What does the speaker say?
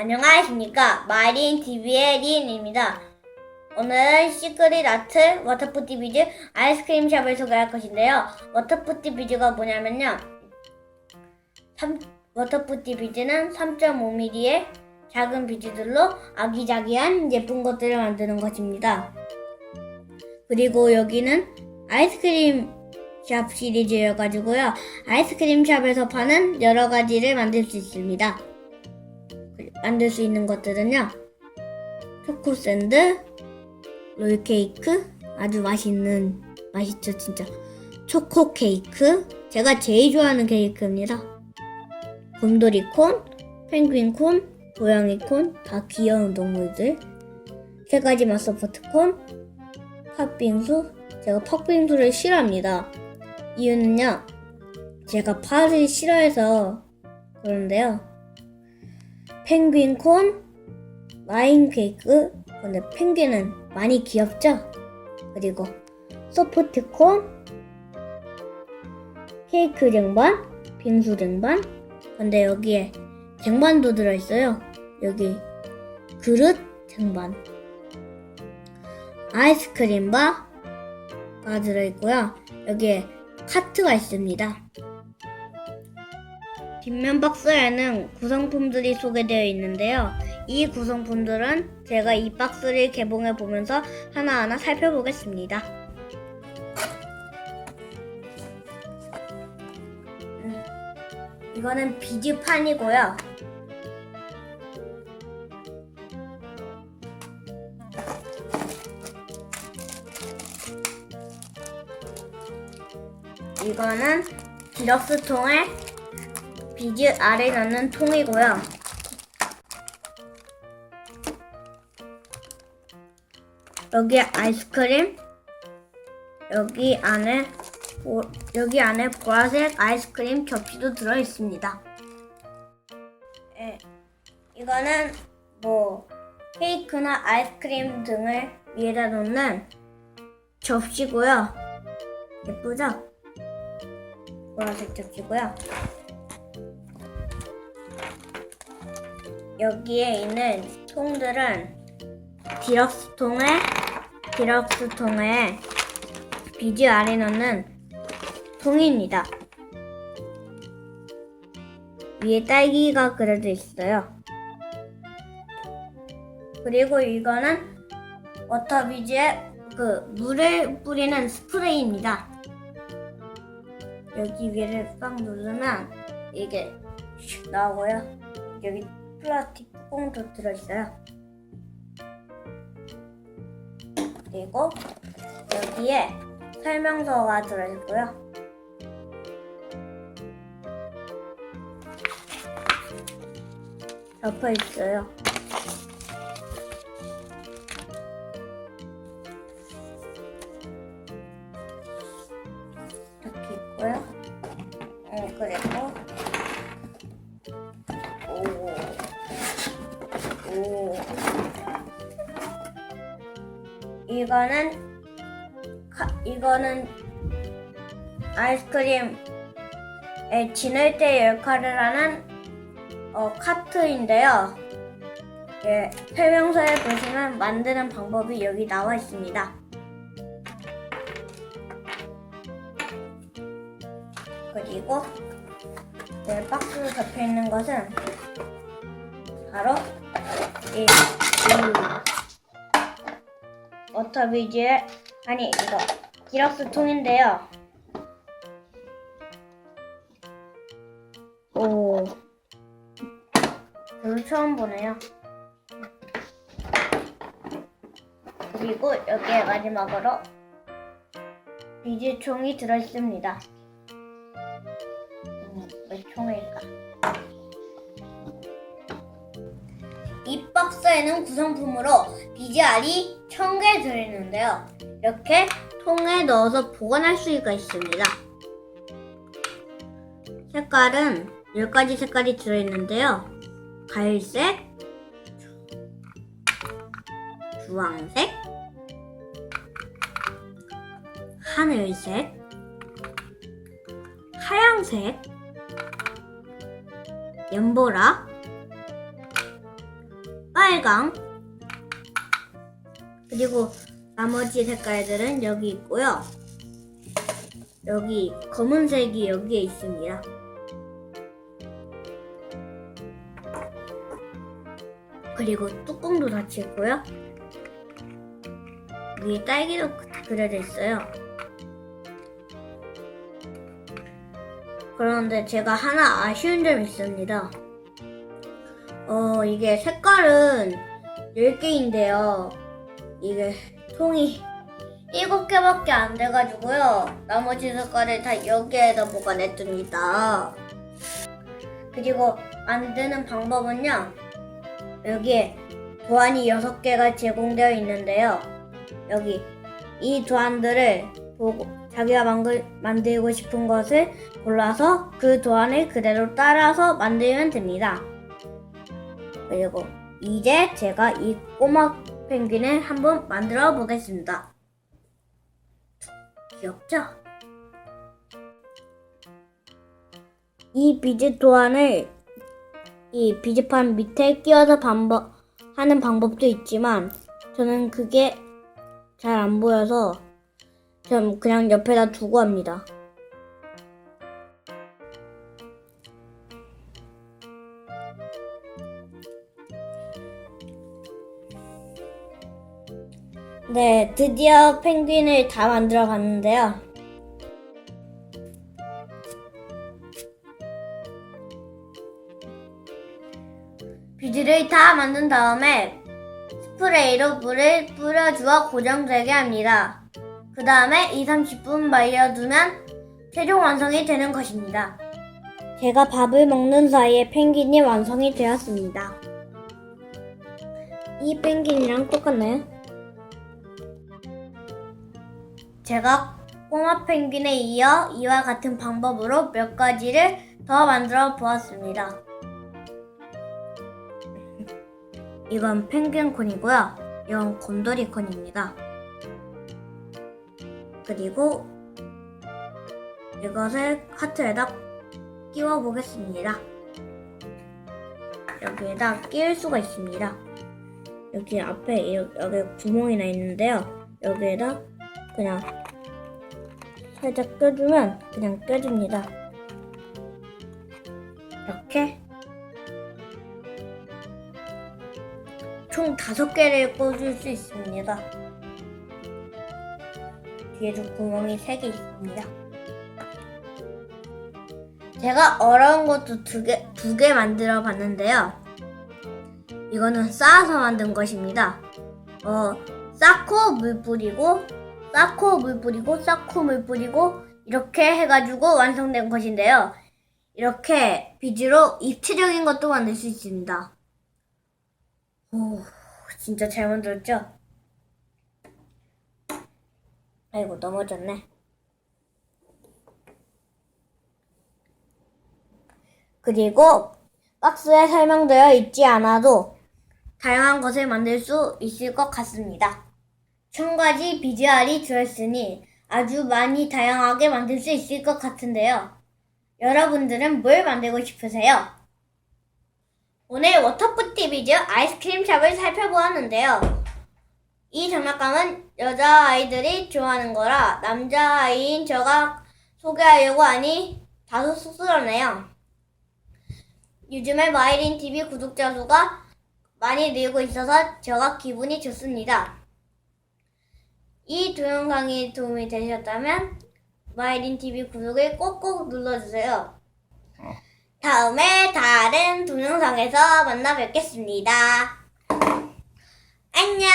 안녕하십니까. 마린TV의 리인입니다. 오늘은 시크릿 아트 워터푸티 비즈 아이스크림 샵을 소개할 것인데요. 워터푸티 비즈가 뭐냐면요. 3, 워터푸티 비즈는 3.5mm의 작은 비즈들로 아기자기한 예쁜 것들을 만드는 것입니다. 그리고 여기는 아이스크림 샵 시리즈여가지고요. 아이스크림 샵에서 파는 여러 가지를 만들 수 있습니다. 만들 수 있는 것들은요. 초코 샌드, 롤 케이크, 아주 맛있는, 맛있죠, 진짜. 초코 케이크, 제가 제일 좋아하는 케이크입니다. 곰돌이 콘, 펭귄 콘, 고양이 콘, 다 귀여운 동물들. 세 가지 맛소프트 콘, 팥빙수, 제가 팥빙수를 싫어합니다. 이유는요, 제가 팥을 싫어해서 그런데요. 펭귄 콘, 와인 케이크, 근데 펭귄은 많이 귀엽죠? 그리고 소프트 콘, 케이크 쟁반, 빙수 쟁반, 근데 여기에 쟁반도 들어있어요. 여기 그릇 쟁반, 아이스크림 바가 들어있고요. 여기에 카트가 있습니다. 뒷면 박스에는 구성품들이 소개되어 있는데요. 이 구성품들은 제가 이 박스를 개봉해 보면서 하나하나 살펴보겠습니다. 음, 이거는 비즈판이고요. 이거는 디럭스 통에 비즈 아래 넣는 통이고요. 여기 아이스크림, 여기 안에 보- 여기 안에 보라색 아이스크림 접시도 들어 있습니다. 예, 이거는 뭐 케이크나 아이스크림 등을 위에다 놓는 접시고요. 예쁘죠? 보라색 접시고요. 여기에 있는 통들은 디럭스 통에 디럭스 통에 비즈 아래 넣는 통입니다. 위에 딸기가 그려져 있어요. 그리고 이거는 워터비즈에 그 물을 뿌리는 스프레이입니다. 여기 위를 빡 누르면 이게 슉 나오고요. 여기 플라스틱 뚜껑도 들어있어요. 그리고 여기에 설명서가 들어있고요. 접혀 있어요. 이거는 카, 이거는 아이스크림에 지낼 때 역할을 하는 어, 카트인데요. 예, 설명서에 보시면 만드는 방법이 여기 나와 있습니다. 그리고 네, 박스로 접혀 있는 것은 바로 이, 이 워터비즈의 아니 이거 디럭스 통인데요. 오, 별로 처음 보네요. 그리고 여기에 마지막으로 비즈 총이 들어있습니다. 음, 왜 총일까? 이 박스에는 구성품으로 비즈알이 1000개 들어있는데요. 이렇게 통에 넣어서 보관할 수가 있습니다. 색깔은 10가지 색깔이 들어있는데요. 갈색, 주황색, 하늘색, 하양색, 연보라, 빨강 그리고 나머지 색깔들은 여기 있고요. 여기 검은색이 여기에 있습니다. 그리고 뚜껑도 닫혀 있고요. 위에 딸기도 그려져 있어요. 그런데 제가 하나 아쉬운 점이 있습니다. 어, 이게 색깔은 10개인데요. 이게 통이 7개밖에 안 돼가지고요. 나머지 색깔을 다 여기에다 보관했습니다. 그리고 만드는 방법은요. 여기에 도안이 6개가 제공되어 있는데요. 여기 이 도안들을 보고 자기가 만들, 만들고 싶은 것을 골라서 그 도안을 그대로 따라서 만들면 됩니다. 그리고 이제 제가 이 꼬마 펭귄을 한번 만들어 보겠습니다. 귀엽죠? 이 비즈 도안을 이 비즈판 밑에 끼워서 방법, 하는 방법도 있지만 저는 그게 잘 안 보여서 전 그냥 옆에다 두고 합니다. 네, 드디어 펭귄을 다 만들어 봤는데요. 비즈를 다 만든 다음에 스프레이로 물을 뿌려주어 고정되게 합니다. 그 다음에 2, 30분 말려두면 최종 완성이 되는 것입니다. 제가 밥을 먹는 사이에 펭귄이 완성이 되었습니다. 이 펭귄이랑 똑같나요? 제가 꼬마 펭귄에 이어 이와 같은 방법으로 몇 가지를 더 만들어 보았습니다. 이건 펭귄콘이고요. 이건 곰돌이콘입니다. 그리고 이것을 하트에다 끼워 보겠습니다. 여기에다 끼울 수가 있습니다. 여기 앞에 이- 여기 구멍이 나 있는데요. 여기에다 그냥 살짝 껴주면 그냥 껴집니다. 이렇게 총 다섯 개를 꽂을 수 있습니다. 뒤에도 구멍이 세개 있습니다. 제가 어려운 것도 두 개, 두 개 만들어 봤는데요. 이거는 쌓아서 만든 것입니다. 어, 쌓고 물 뿌리고, 쌓고 물 뿌리고, 쌓고 물 뿌리고, 이렇게 해가지고 완성된 것인데요. 이렇게 비즈로 입체적인 것도 만들 수 있습니다. 오, 진짜 잘 만들었죠? 아이고, 넘어졌네. 그리고 박스에 설명되어 있지 않아도 다양한 것을 만들 수 있을 것 같습니다. 천 가지 비주얼이 들어있으니 아주 많이 다양하게 만들 수 있을 것 같은데요. 여러분들은 뭘 만들고 싶으세요? 오늘 워터푸티 비즈 아이스크림 샵을 살펴보았는데요. 이 장난감은 여자아이들이 좋아하는 거라 남자아이인 제가 소개하려고 하니 다소 쑥스럽네요. 요즘에 마이린 TV 구독자 수가 많이 늘고 있어서 제가 기분이 좋습니다. 이 동영상이 도움이 되셨다면 마이린 TV 구독을 꼭꼭 눌러주세요. 다음에 다른 동영상에서 만나 뵙겠습니다. 안녕!